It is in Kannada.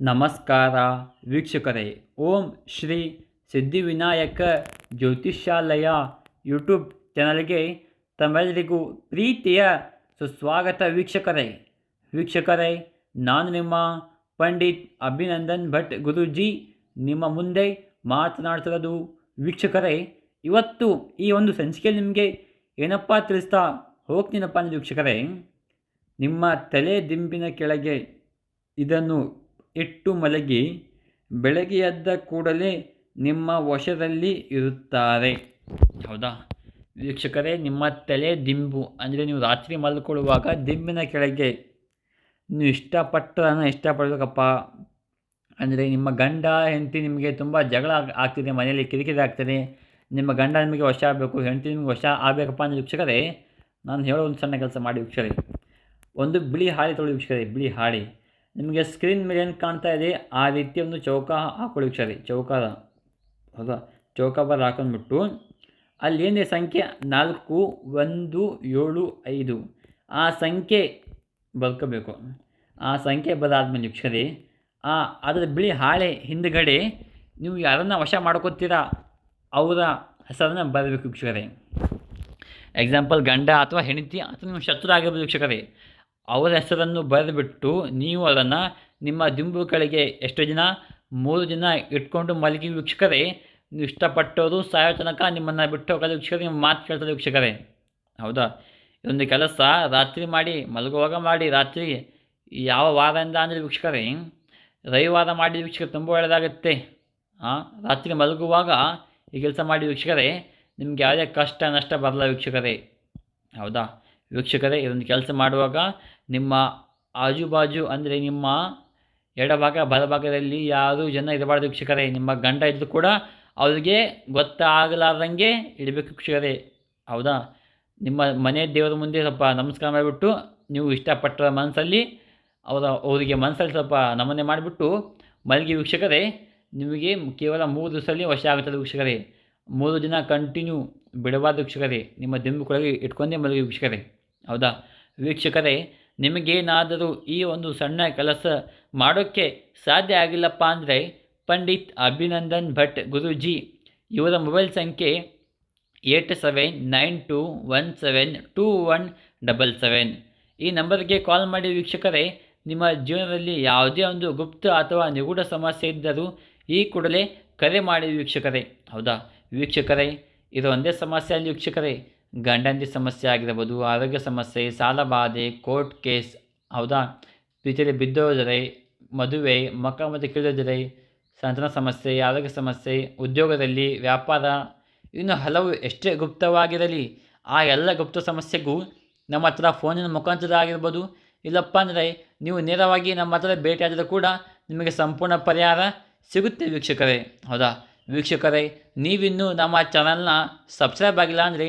ನಮಸ್ಕಾರ ವೀಕ್ಷಕರೇ. ಓಂ ಶ್ರೀ ಸಿದ್ಧಿವಿನಾಯಕ ಜ್ಯೋತಿಷ್ಯಾಲಯ ಯೂಟ್ಯೂಬ್ ಚಾನಲ್ಗೆ ತಮ್ಮೆಲ್ಲರಿಗೂ ಪ್ರೀತಿಯ ಸುಸ್ವಾಗತ ವೀಕ್ಷಕರೇ. ವೀಕ್ಷಕರೇ, ನಾನು ನಿಮ್ಮ ಪಂಡಿತ್ ಅಭಿನಂದನ್ ಭಟ್ ಗುರುಜಿ. ನಿಮ್ಮ ಮುಂದೆ ಮಾತನಾಡ್ತಿರೋದು ವೀಕ್ಷಕರೇ, ಇವತ್ತು ಈ ಒಂದು ಸಂಚಿಕೆಯಲ್ಲಿ ನಿಮಗೆ ಏನಪ್ಪ ತಿಳಿಸ್ತಾ ಹೋಗ್ತೀನಪ್ಪ ಅಂದರೆ ವೀಕ್ಷಕರೇ, ನಿಮ್ಮ ತಲೆ ದಿಂಬಿನ ಕೆಳಗೆ ಇದನ್ನು ಇಟ್ಟು ಮಲಗಿ ಬೆಳಗ್ಗೆ ಎದ್ದ ಕೂಡಲೇ ನಿಮ್ಮ ವಶದಲ್ಲಿ ಇರುತ್ತಾರೆ. ಹೌದಾ? ವೀಕ್ಷಕರೇ, ನಿಮ್ಮ ತಲೆ ದಿಂಬು, ಅಂದರೆ ನೀವು ರಾತ್ರಿ ಮಲ್ಕೊಳ್ಳುವಾಗ ದಿಂಬಿನ ಕೆಳಗೆ ನೀವು ಇಷ್ಟಪಟ್ಟರನ್ನು ಇಷ್ಟಪಡಬೇಕಪ್ಪ. ಅಂದರೆ ನಿಮ್ಮ ಗಂಡ, ಹೆಂಡತಿ ನಿಮಗೆ ತುಂಬ ಜಗಳ ಆಗ್- ಆಗ್ತಿದೆ, ಮನೆಯಲ್ಲಿ ಕಿರಿಕಿರಿ ಆಗ್ತದೆ. ನಿಮ್ಮ ಗಂಡ ನಿಮಗೆ ವಶ ಆಗಬೇಕು, ಹೆಂಡತಿ ನಿಮಗೆ ವಶ ಆಗಬೇಕಪ್ಪ ಅಂದರೆ ವೀಕ್ಷಕರೇ, ನಾನು ಹೇಳೋ ಒಂದು ಸಣ್ಣ ಕೆಲಸ ಮಾಡಿ ವೀಕ್ಷಕರೇ. ಒಂದು ಬಿಳಿ ಹಾಳಿ ತೊಗೊಳ್ಳಿ ವೀಕ್ಷಕರೇ, ಬಿಳಿ ಹಾಳಿ. ನಿಮಗೆ ಸ್ಕ್ರೀನ್ ಮೇಲೆ ಏನು ಕಾಣ್ತಾ ಇದೆ? ಆ ರೀತಿ ಒಂದು ಚೌಕ ಹಾಕೊಳ್ಳಿ ಸರಿ ಚೌಕ ಹೌದಾ ಚೌಕಾಬಾರ್ ಹಾಕೊಂಡ್ಬಿಟ್ಟು ಅಲ್ಲಿ ಏನಿದೆ ಸಂಖ್ಯೆ ನಾಲ್ಕು, ಒಂದು, ಏಳು, ಐದು. ಆ ಸಂಖ್ಯೆ ಬರ್ಕೋಬೇಕು. ಆ ಸಂಖ್ಯೆ ಬದಾದ್ಮೇಲೆ ವೀಕ್ಷಕರೇ ಆ ಅದರ ಬಿಳಿ ಹಾಳೆ ಹಿಂದುಗಡೆ ನೀವು ಯಾರನ್ನು ವಶ ಮಾಡ್ಕೋತೀರಾ, ಅವರ ಹೆಸರನ್ನು ಬರಬೇಕು ವೀಕ್ಷಕರೇ ಎಕ್ಸಾಂಪಲ್ ಗಂಡ ಅಥವಾ ಹೆಂಡತಿ ಅಥವಾ ನಿಮ್ಮ ಶತ್ರು ಆಗಿರ್ಬೋದು ವೀಕ್ಷಕರೇ. ಅವರ ಹೆಸರನ್ನು ಬರೆದುಬಿಟ್ಟು ನೀವು ಅದನ್ನು ನಿಮ್ಮ ದಿಂಬುಗಳಿಗೆ ಎಷ್ಟು ದಿನ ಮೂರು ದಿನ ಇಟ್ಕೊಂಡು ಮಲಗಿ ವೀಕ್ಷಕರೇ, ನೀವು ಇಷ್ಟಪಟ್ಟವರು ಸಾಯೋ ತನಕ ನಿಮ್ಮನ್ನು ಬಿಟ್ಟು ಹೋಗೋದು ವೀಕ್ಷಕರು, ನಿಮ್ಮ ಮಾತು ಕೇಳ್ತದೆ ವೀಕ್ಷಕರೇ. ಹೌದಾ? ಇದೊಂದು ಕೆಲಸ. ರಾತ್ರಿ ಮಾಡಿ, ಮಲಗುವಾಗ ಮಾಡಿ, ರಾತ್ರಿ ಯಾವ ವಾರದಿಂದ ಅಂದರೆ ವೀಕ್ಷಕರೇ, ರವಿವಾರ ಮಾಡಿ ವೀಕ್ಷಕ ತುಂಬ ಒಳ್ಳೆಯದಾಗುತ್ತೆ. ಹಾಂ ರಾತ್ರಿ ಮಲಗುವಾಗ ಈ ಕೆಲಸ ಮಾಡಿ ವೀಕ್ಷಕರೇ, ನಿಮ್ಗೆ ಯಾವುದೇ ಕಷ್ಟ, ನಷ್ಟ ಬರಲ್ಲ ವೀಕ್ಷಕರೇ. ಹೌದಾ? ವೀಕ್ಷಕರೇ, ಇದೊಂದು ಕೆಲಸ ಮಾಡುವಾಗ ನಿಮ್ಮ ಆಜುಬಾಜು ಅಂದರೆ ನಿಮ್ಮ ಎಡಭಾಗ, ಬಲಭಾಗದಲ್ಲಿ ಯಾರು ಜನ ಇರಬಾರ್ದು ವೀಕ್ಷಕರೇ ನಿಮ್ಮ ಗಂಡ ಇದ್ದರೂ ಕೂಡ ಅವ್ರಿಗೆ ಗೊತ್ತಾಗಲಾರ್ದಂಗೆ ಇಡಬೇಕು ವೀಕ್ಷಕರೇ ಹೌದಾ? ನಿಮ್ಮ ಮನೆ ದೇವರ ಮುಂದೆ ಸ್ವಲ್ಪ ನಮಸ್ಕಾರ ಮಾಡಿಬಿಟ್ಟು ನೀವು ಇಷ್ಟಪಟ್ಟ ಮನಸ್ಸಲ್ಲಿ ಅವರ ಅವರಿಗೆ ಮನಸ್ಸಲ್ಲಿ ಸ್ವಲ್ಪ ನಮನೆ ಮಾಡಿಬಿಟ್ಟು ಮಲಗಿ ವೀಕ್ಷಕರೇ. ನಿಮಗೆ ಕೇವಲ ಮೂರು ದಿವಸದಲ್ಲಿ ವಶ ಆಗುತ್ತದೆ ವೀಕ್ಷಕರೇ. ಮೂರು ದಿನ ಕಂಟಿನ್ಯೂ ಬಿಡಬಾರ್ದು ವೀಕ್ಷಕರೇ. ನಿಮ್ಮ ದಿಂಬುಗಳಿಗೆ ಇಟ್ಕೊಂಡೇ ಮಲಗಿ ವೀಕ್ಷಕರೇ. ಹೌದಾ? ವೀಕ್ಷಕರೇ ನಿಮಗೇನಾದರೂ ಈ ಒಂದು ಸಣ್ಣ ಕೆಲಸ ಮಾಡೋಕ್ಕೆ ಸಾಧ್ಯ ಆಗಿಲ್ಲಪ್ಪ ಅಂದರೆ ಪಂಡಿತ್ ಅಭಿನಂದನ್ ಭಟ್ ಗುರುಜಿ. ಇವರ ಮೊಬೈಲ್ ಸಂಖ್ಯೆ eight seven nine two one seven two one double seven. ಈ ನಂಬರ್ಗೆ ಕಾಲ್ ಮಾಡಿ ವೀಕ್ಷಕರೇ, ನಿಮ್ಮ ಜೀವನದಲ್ಲಿ ಯಾವುದೇ ಒಂದು ಗುಪ್ತ ಅಥವಾ ನಿಗೂಢ ಸಮಸ್ಯೆ ಇದ್ದರೂ ಈ ಕೂಡಲೇ ಕರೆ ಮಾಡಿ ವೀಕ್ಷಕರೇ. ಹೌದಾ? ವೀಕ್ಷಕರೇ, ಇದು ಒಂದೇ ಸಮಸ್ಯೆ ಅಲ್ಲಿ ವೀಕ್ಷಕರೇ. ಗಂಡಂದಿ ಸಮಸ್ಯೆ ಆಗಿರ್ಬೋದು, ಆರೋಗ್ಯ ಸಮಸ್ಯೆ, ಸಾಲ ಬಾಧೆ, ಕೋರ್ಟ್ ಕೇಸ್, ಹೌದಾ? ಪ್ರೀತಿಯಲ್ಲಿ ಬಿದ್ದೋದರೆ ಮದುವೆ, ಮಕ್ಕಳ ಮತ್ತು ಕೀಳೋದರೆ ಸಂತಾನ ಸಮಸ್ಯೆ, ಆರೋಗ್ಯ ಸಮಸ್ಯೆ, ಉದ್ಯೋಗದಲ್ಲಿ ವ್ಯಾಪಾರ, ಇನ್ನು ಹಲವು ಎಷ್ಟೇ ಗುಪ್ತವಾಗಿರಲಿ, ಆ ಎಲ್ಲ ಗುಪ್ತ ಸಮಸ್ಯೆಗೂ ನಮ್ಮ ಹತ್ರ ಫೋನಿನ ಮುಖಾಂತರ ಆಗಿರ್ಬೋದು. ಇಲ್ಲಪ್ಪ ಅಂದರೆ ನೀವು ನೇರವಾಗಿ ನಮ್ಮ ಹತ್ರ ಭೇಟಿಯಾದರೂ ಕೂಡ ನಿಮಗೆ ಸಂಪೂರ್ಣ ಪರಿಹಾರ ಸಿಗುತ್ತೆ ವೀಕ್ಷಕರೇ, ಹೌದಾ? ವೀಕ್ಷಕರೇ, ನೀವಿನ್ನೂ ನಮ್ಮ ಚಾನಲ್ನ ಸಬ್ಸ್ಕ್ರೈಬ್ ಆಗಿಲ್ಲ ಅಂದರೆ